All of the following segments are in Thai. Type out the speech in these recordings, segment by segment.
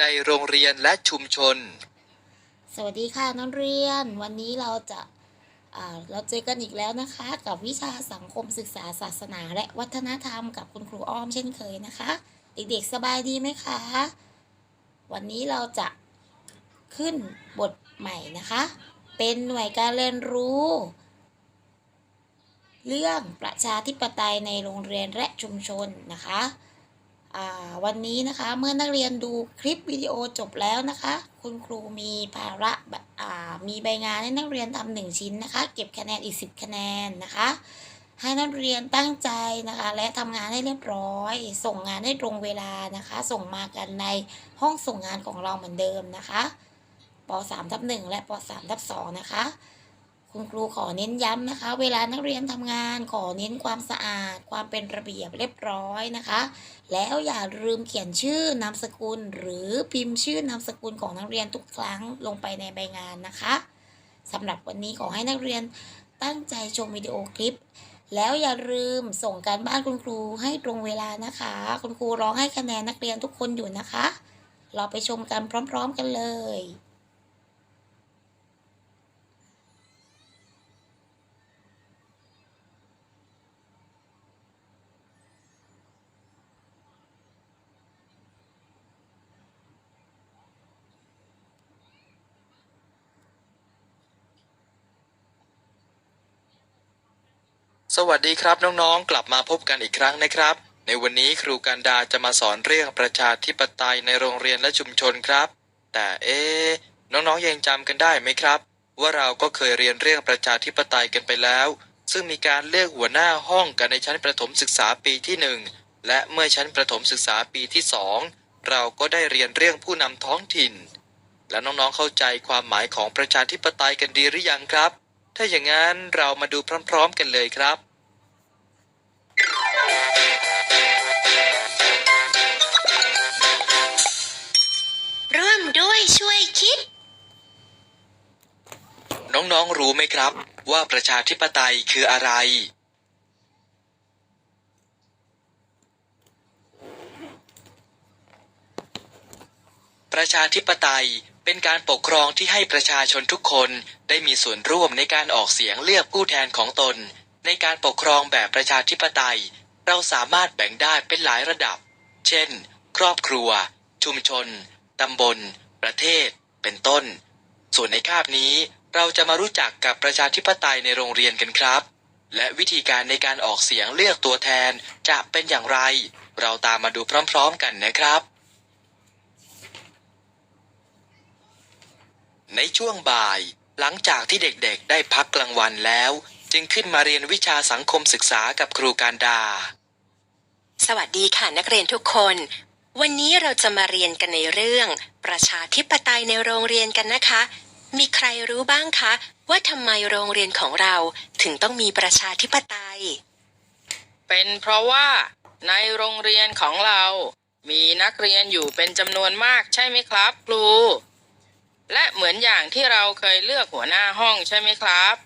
ในโรงเรียนและชุมชน สวัสดีค่ะนักเรียน วันนี้เราจะเราเจอกันอีกแล้วนะคะ กับวิชาสังคมศึกษาศาสนา และวัฒนธรรมกับคุณครูอ้อมเช่นเคยนะคะ เด็กๆสบายดีไหมคะ วันนี้เราจะขึ้นบทใหม่นะคะ เป็นหน่วยการเรียนรู้ เรื่องประชาธิปไตยในโรงเรียนและชุมชนนะคะ วันนี้นะคะเมื่อนักเรียนดูคลิปวิดีโอจบแล้วนะคะ คุณครูมีภาระแบบอ่ามีใบงานให้นักเรียนทำหนึ่งชิ้นนะคะ เก็บคะแนนอีก 10 คะแนนนะคะ ให้นักเรียนตั้งใจนะคะ และทำงานให้เรียบร้อย ส่งงานให้ตรงเวลานะคะ ส่งมากันในห้องส่งงานของเราเหมือนเดิมนะคะป .3 ทับ1และป .3 ทับ2นะคะ คุณครูขอเน้นย้ำนะคะ เวลานักเรียนทำงานขอเน้นความสะอาด ความเป็นระเบียบเรียบร้อยนะคะ แล้วอย่าลืมเขียนชื่อนามสกุล หรือพิมพ์ชื่อนามสกุลของนักเรียนทุกครั้งลงไปในใบงานนะคะสำหรับวันนี้ขอให้นักเรียนตั้งใจชมวิดีโอคลิป แล้วอย่าลืมส่งการบ้านคุณครูให้ตรงเวลานะคะ คุณครูร้องให้คะแนนนักเรียนทุกคนอยู่นะคะ เราไปชมกันพร้อม ๆ กันเลย สวัสดีครับน้องๆ กลับมาพบกันอีกครั้งนะครับ ในวันนี้ครูการดาจะมาสอนเรื่องประชาธิปไตยในโรงเรียนและชุมชนครับ แต่เอ๊น้องๆยังจำกันได้ไหมครับ ว่าเราก็เคยเรียนเรื่องประชาธิปไตยกันไปแล้ว ซึ่งมีการเลือกหัวหน้าห้องกันในชั้นประถมศึกษาปีที่หนึ่งและเมื่อชั้นประถมศึกษาปีที่สองเราก็ได้เรียนเรื่องผู้นำท้องถิ่น และน้องๆเข้าใจความหมายของประชาธิปไตยกันดีหรือยังครับ ถ้าอย่างนั้นเรามาดูพร้อม ๆ กันเลยครับ ร่วมด้วยช่วยคิด น้องๆรู้ไหมครับ ว่าประชาธิปไตยคืออะไร ประชาธิปไตยเป็นการปกครองที่ให้ประชาชนทุกคนได้มีส่วนร่วมในการออกเสียงเลือกผู้แทนของตน ในการปกครองแบบประชาธิปไตย เราสามารถแบ่งได้เป็นหลายระดับ เช่น ครอบครัว ชุมชน ตำบล ประเทศ เป็นต้น ส่วนในคาบนี้เราจะมารู้จักกับประชาธิปไตยในโรงเรียนกันครับ และวิธีการในการออกเสียงเลือกตัวแทนจะเป็นอย่างไร เราตามมาดูพร้อมๆกันนะครับในช่วงบ่าย หลังจากที่เด็กๆ ได้พักกลางวันแล้ว จึงขึ้นมาเรียนวิชาสังคมศึกษากับครูการดา สวัสดีค่ะนักเรียนทุกคน วันนี้เราจะมาเรียนกันในเรื่อง ประชาธิปไตยในโรงเรียนกันนะคะ มีใครรู้บ้างคะ ว่าทำไมโรงเรียนของเราถึงต้องมีประชาธิปไตย เป็นเพราะว่าในโรงเรียนของเรา มีนักเรียนอยู่เป็นจำนวนมากใช่ไหมครับครู และเหมือนอย่างที่เราเคยเลือกหัวหน้าห้องใช่ไหมครับ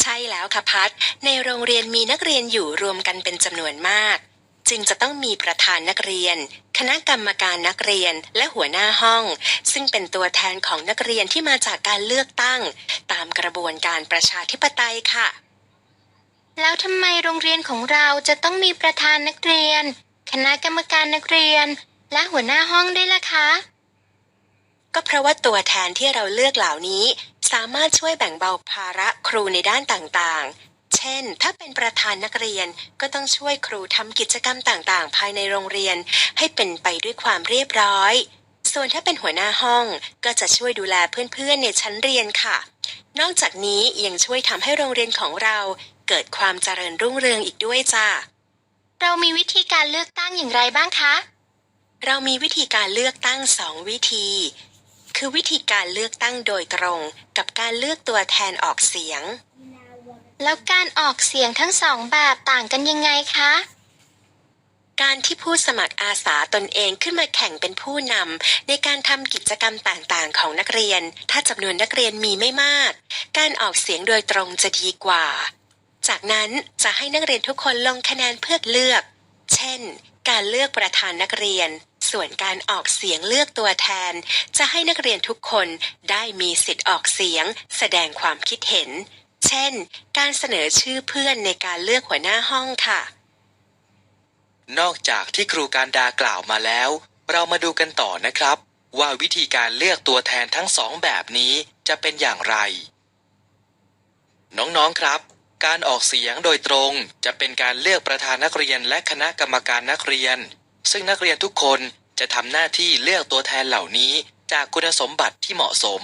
ใช่แล้วค่ะพัดในโรงเรียนมีนักเรียนอยู่รวมกันเป็นจำนวนมาก จึงจะต้องมีประธานนักเรียน คณะกรรมการนักเรียนและหัวหน้าห้อง ซึ่งเป็นตัวแทนของนักเรียนที่มาจากการเลือกตั้ง ตามกระบวนการประชาธิปไตยค่ะ แล้วทำไมโรงเรียนของเราจะต้องมีประธานนักเรียน คณะกรรมการนักเรียน และหัวหน้าห้องด้วยล่ะคะ ก็เพราะว่าตัวแทนที่เราเลือกเหล่านี้ สามารถช่วยแบ่งเบาภาระครูในด้านต่างๆ เช่น ถ้าเป็นประธานนักเรียนก็ต้องช่วยครูทำกิจกรรมต่างๆ ภายในโรงเรียน ให้เป็นไปด้วยความเรียบร้อย ส่วนถ้าเป็นหัวหน้าห้องก็จะช่วยดูแลเพื่อนๆในชั้นเรียนค่ะ นอกจากนี้ยังช่วยทำให้โรงเรียนของเรา เกิดความเจริญรุ่งเรืองอีกด้วยจ้าเรามีวิธีการเลือกตั้งอย่างไรบ้างคะ เรามีวิธีการเลือกตั้งสองวิธี คือวิธีการเลือกตั้งโดยตรงกับการเลือกตัวแทนออกเสียง แล้วการออกเสียงทั้งสองแบบต่างกันยังไงคะ การที่ผู้สมัครอาสาตนเองขึ้นมาแข่งเป็นผู้นำในการทำกิจกรรมต่างๆ ของนักเรียน ถ้าจำนวนนักเรียนมีไม่มาก การออกเสียงโดยตรงจะดีกว่า จากนั้นจะให้นักเรียนทุกคนลงคะแนนเพื่อเลือก เช่น การเลือกประธานนักเรียน ส่วนการออกเสียงเลือกตัวแทน จะให้นักเรียนทุกคนได้มีสิทธิ์ออกเสียง แสดงความคิดเห็น เช่น การเสนอชื่อเพื่อนในการเลือกหัวหน้าห้องค่ะ นอกจากที่ครูการดากล่าวมาแล้ว เรามาดูกันต่อนะครับ ว่าวิธีการเลือกตัวแทนทั้งสองแบบนี้จะเป็นอย่างไร น้องๆครับการออกเสียงโดยตรงจะเป็นการเลือกประธานนักเรียนและคณะกรรมการนักเรียน ซึ่งนักเรียนทุกคน จะทำหน้าที่เลือกตัวแทนเหล่านี้จากคุณสมบัติที่เหมาะสม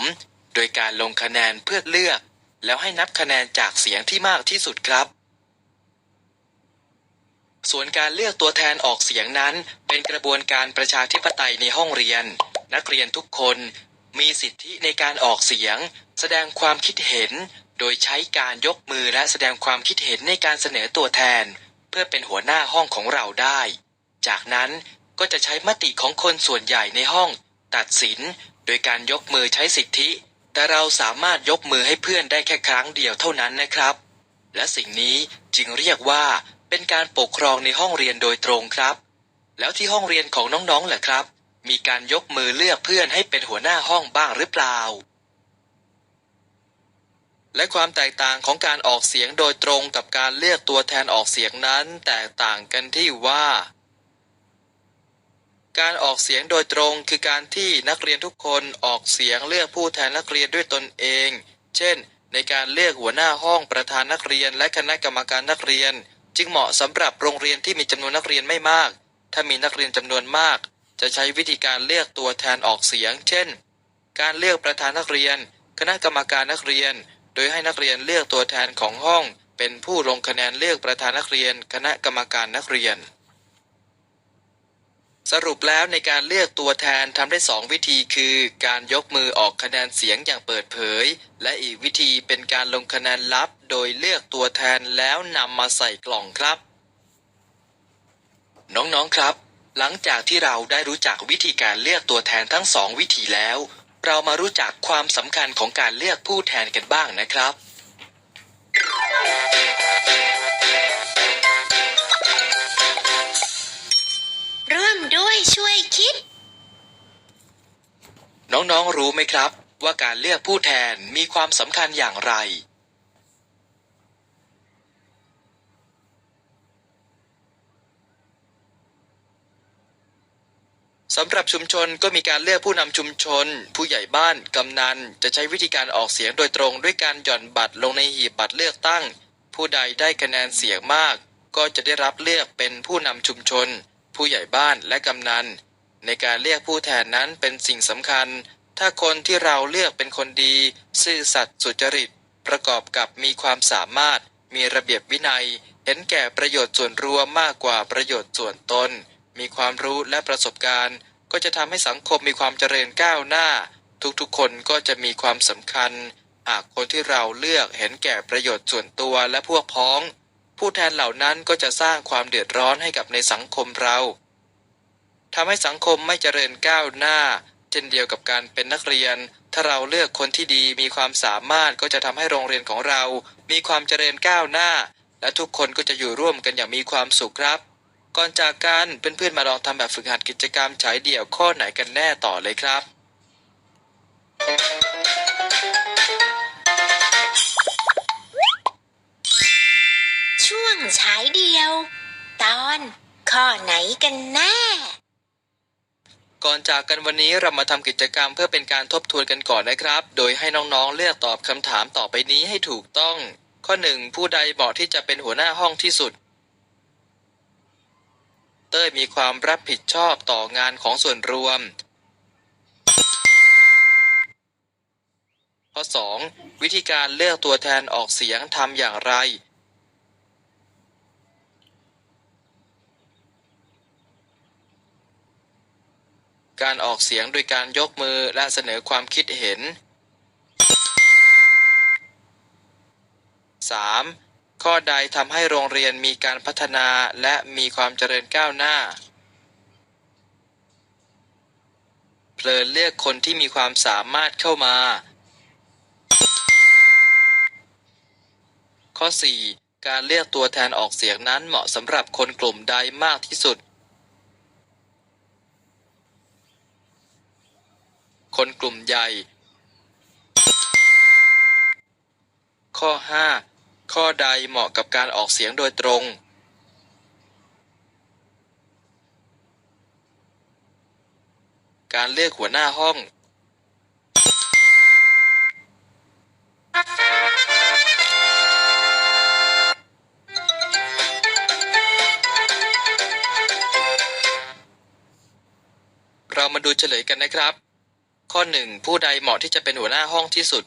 โดยการลงคะแนนเพื่อเลือก แล้วให้นับคะแนนจากเสียงที่มากที่สุดครับ ส่วนการเลือกตัวแทนออกเสียงนั้น เป็นกระบวนการประชาธิปไตยในห้องเรียน นักเรียนทุกคนมีสิทธิในการออกเสียง แสดงความคิดเห็น โดยใช้การยกมือและแสดงความคิดเห็นในการเสนอตัวแทน เพื่อเป็นหัวหน้าห้องของเราได้ จากนั้น ก็จะใช้มติของคนส่วนใหญ่ในห้อง ตัดสิน โดยการยกมือใช้สิทธิ แต่เราสามารถยกมือให้เพื่อนได้แค่ครั้งเดียวเท่านั้นนะครับ และสิ่งนี้จึงเรียกว่าเป็นการปกครองในห้องเรียนโดยตรงครับ แล้วที่ห้องเรียนของน้องๆแหละครับ มีการยกมือเลือกเพื่อนให้เป็นหัวหน้าห้องบ้างหรือเปล่า และความแตกต่างของการออกเสียงโดยตรงกับการเลือกตัวแทนออกเสียงนั้น แตกต่างกันที่ว่า การออกเสียงโดยตรงคือการที่นักเรียนทุกคนออกเสียงเลือกผู้แทนนักเรียนด้วยตนเอง เช่น ในการเลือกหัวหน้าห้องประธานนักเรียน และคณะกรรมการนักเรียน จึงเหมาะสำหรับโรงเรียนที่มีจำนวนนักเรียนไม่มาก ถ้ามีนักเรียนจำนวนมาก จะใช้วิธีการเลือกตัวแทนออกเสียง เช่น การเลือกประธานนักเรียน คณะกรรมการนักเรียน โดยให้นักเรียนเลือกตัวแทนของห้อง เป็นผู้ลงคะแนนเลือกประธานนักเรียน คณะกรรมการนักเรียน สรุปแล้วในการเลือกตัวแทนทำได้สองวิธีคือ การยกมือออกคะแนนเสียงอย่างเปิดเผย และอีกวิธีเป็นการลงคะแนนลับ โดยเลือกตัวแทนแล้วนำมาใส่กล่องครับ น้องๆครับ หลังจากที่เราได้รู้จักวิธีการเลือกตัวแทนทั้งสองวิธีแล้ว เรามารู้จักความสำคัญของการเลือกผู้แทนกันบ้างนะครับ วมด้วยช่วยคิด น้องๆรู้ไหมครับ ว่าการเลือกผู้แทนมีความสำคัญอย่างไร สำหรับชุมชนก็มีการเลือกผู้นำชุมชน ผู้ใหญ่บ้าน กำนัน จะใช้วิธีการออกเสียงโดยตรงด้วยการหย่อนบัตรลงในหีบบัตรเลือกตั้ง ผู้ใดได้คะแนนเสียงมาก ก็จะได้รับเลือกเป็นผู้นำชุมชน ผู้ใหญ่บ้านและกำนัน ในการเลือกผู้แทนนั้นเป็นสิ่งสำคัญ ถ้าคนที่เราเลือกเป็นคนดี ซื่อสัตย์สุจริต ประกอบกับมีความสามารถ มีระเบียบวินัย เห็นแก่ประโยชน์ส่วนรวมมากกว่าประโยชน์ส่วนตน มีความรู้และประสบการณ์ ก็จะทำให้สังคมมีความเจริญก้าวหน้า ทุกๆ คนก็จะมีความสำคัญ หากคนที่เราเลือกเห็นแก่ประโยชน์ส่วนตัวและพวกพ้อง ผู้แทนเหล่านั้นก็จะสร้างความเดือดร้อนให้กับในสังคมเราทำให้สังคมไม่เจริญก้าวหน้า เช่นเดียวกับการเป็นนักเรียน ถ้าเราเลือกคนที่ดีมีความสามารถก็จะทำให้โรงเรียนของเรา มีความเจริญก้าวหน้า และทุกคนก็จะอยู่ร่วมกันอย่างมีความสุขครับ ก่อนจากกันเพื่อนๆมาลองทำแบบฝึกหัดกิจกรรมฉายเดี่ยวข้อไหนกันแน่ต่อเลยครับ ช่วงฉายเดียว ตอนข้อไหนกันแน่ ก่อนจากกันวันนี้เรามาทำกิจกรรมเพื่อเป็นการทบทวนกันก่อนนะครับ โดยให้น้องๆเลือกตอบคำถามต่อไปนี้ให้ถูกต้อง ข้อหนึ่งผู้ใดเหมาะที่จะเป็นหัวหน้าห้องที่สุด เต้ยมีความรับผิดชอบต่องานของส่วนรวม ข้อ 2. วิธีการเลือกตัวแทนออกเสียงทำอย่างไร การออกเสียงโดยการยกมือและเสนอความคิดเห็น 3. ข้อใดทำให้โรงเรียนมีการพัฒนาและมีความเจริญก้าวหน้า เพลินเลือกคนที่มีความสามารถเข้ามา ข้อ 4. การเลือกตัวแทนออกเสียงนั้นเหมาะสำหรับคนกลุ่มใดมากที่สุด คนกลุ่มใหญ่ ข้อ 5 ข้อใดเหมาะกับการออกเสียงโดยตรง การเลือกหัวหน้าห้องเรามาดูเฉลยกันนะครับ ข้อ 1 ผู้ใดเหมาะที่จะเป็นหัวหน้าห้องที่สุด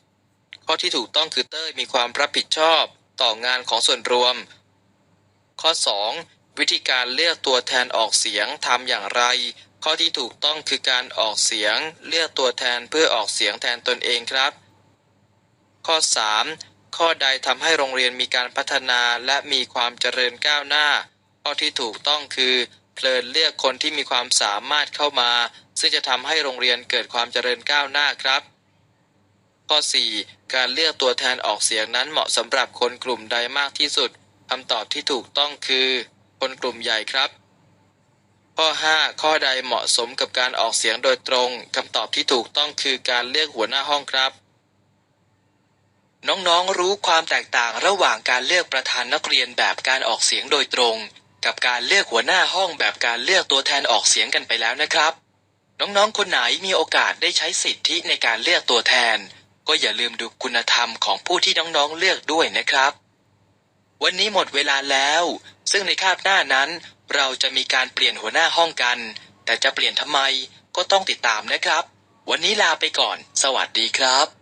ข้อที่ถูกต้องคือเต้ยมีความรับผิดชอบต่องานของส่วนรวม ข้อ 2 วิธีการเลือกตัวแทนออกเสียงทำอย่างไร ข้อที่ถูกต้องคือการออกเสียง เลือกตัวแทนเพื่อออกเสียงแทนตนเองครับ ข้อ 3 ข้อใดทำให้โรงเรียนมีการพัฒนาและมีความเจริญก้าวหน้า ข้อที่ถูกต้องคือ เพลินเลือกคนที่มีความสามารถเข้ามา ซึ่งจะทำให้โรงเรียนเกิดความเจริญก้าวหน้าครับ ข้อ 4 การเลือกตัวแทนออกเสียงนั้นเหมาะสำหรับคนกลุ่มใดมากที่สุดคำตอบที่ถูกต้องคือ คนกลุ่มใหญ่ครับ ข้อ 5 ข้อใดเหมาะสมกับการออกเสียงโดยตรงคำตอบที่ถูกต้องคือการเลือกหัวหน้าห้องครับน้องๆ รู้ความแตกต่างระหว่างการเลือกประธานนักเรียนแบบการออกเสียงโดยตรง กับการเลือกหัวหน้าห้องแบบการเลือกตัวแทนออกเสียงกันไปแล้วนะครับ น้องๆ คนไหนมีโอกาสได้ใช้สิทธิในการเลือกตัวแทน ก็อย่าลืมดูคุณธรรมของผู้ที่น้องๆเลือกด้วยนะครับ วันนี้หมดเวลาแล้ว ซึ่งในคาบหน้านั้น เราจะมีการเปลี่ยนหัวหน้าห้องกัน แต่จะเปลี่ยนทำไมก็ต้องติดตามนะครับ วันนี้ลาไปก่อน สวัสดีครับ